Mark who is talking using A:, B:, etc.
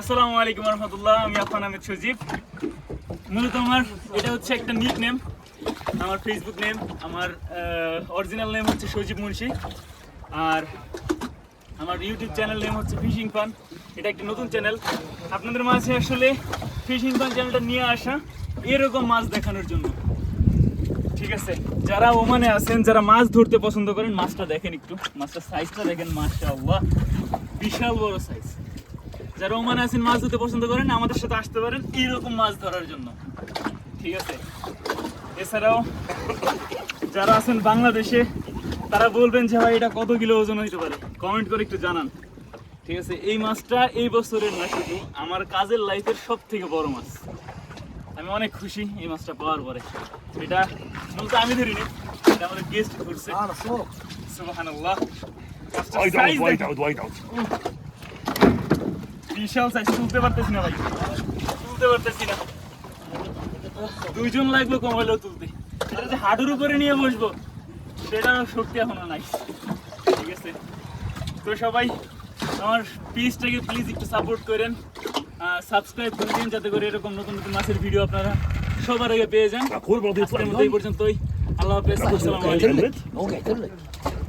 A: আসসালামু আলাইকুম রহমতুল্লাহ, আমি আফান আহমেদ সজীব। মূলত আমার, এটা হচ্ছে একটা নিক নেম আমার ফেসবুক নেম আমার অরিজিনাল নেম হচ্ছে সজীব মুন্সি, আর আমার ইউটিউব চ্যানেল নেম হচ্ছে ফিশিং ফান এটা একটা নতুন চ্যানেল আপনাদের মাঝে আসলে ফিশিং ফান চ্যানেলটা নিয়ে আসা এরকম মাছ দেখানোর জন্য। ঠিক আছে? যারা ওমানে আছেন, যারা মাছ ধরতে পছন্দ করেন, মাছটা দেখেন একটু। মাছটার সাইজটা দেখেন, মাশাআল্লাহ। বিশাল বড় সাইজ যারা ওমান আছেন মাছ ধরতে পছন্দ করেন আমাদের সাথে আসতে পারেন এইরকম মাছ ধরার জন্য। ঠিক আছে? এছাড়াও যারা আছেন বাংলাদেশে তারা বলবেন যে ভাই এটা কত কিলো ওজন হইতে পারে? কমেন্ট করে একটু জানান। ঠিক আছে? এই মাছটা এই বছরের না শুধু আমার কাজের লাইফের সব থেকে বড় মাছ। আমি অনেক খুশি এই মাছটা পাওয়ার পরে। এটা মূলত আমি ধরিনি এটা আমাদের গেস্ট ধরছে সুবহানাল্লাহ। বিশাল সাইজ তুলতে পারতেছি না ভাই। তুলতে পারতেছি না। দুইজন লাগল কম হলেও তুলতে। এটা যে হাঁটুর উপরে নিয়ে বসবো সেটা শক্তি এখনও নাই। ঠিক আছে? তো সবাই আমার পেজটাকে প্লিজ একটু সাপোর্ট করেন। সাবস্ক্রাইব করে দিন যাতে করে এরকম নতুন নতুন মাছের ভিডিও আপনারা সবার আগে পেয়ে যান। এই পর্যন্তই। আল্লাহ হাফেজ আসসালামু আলাইকুম।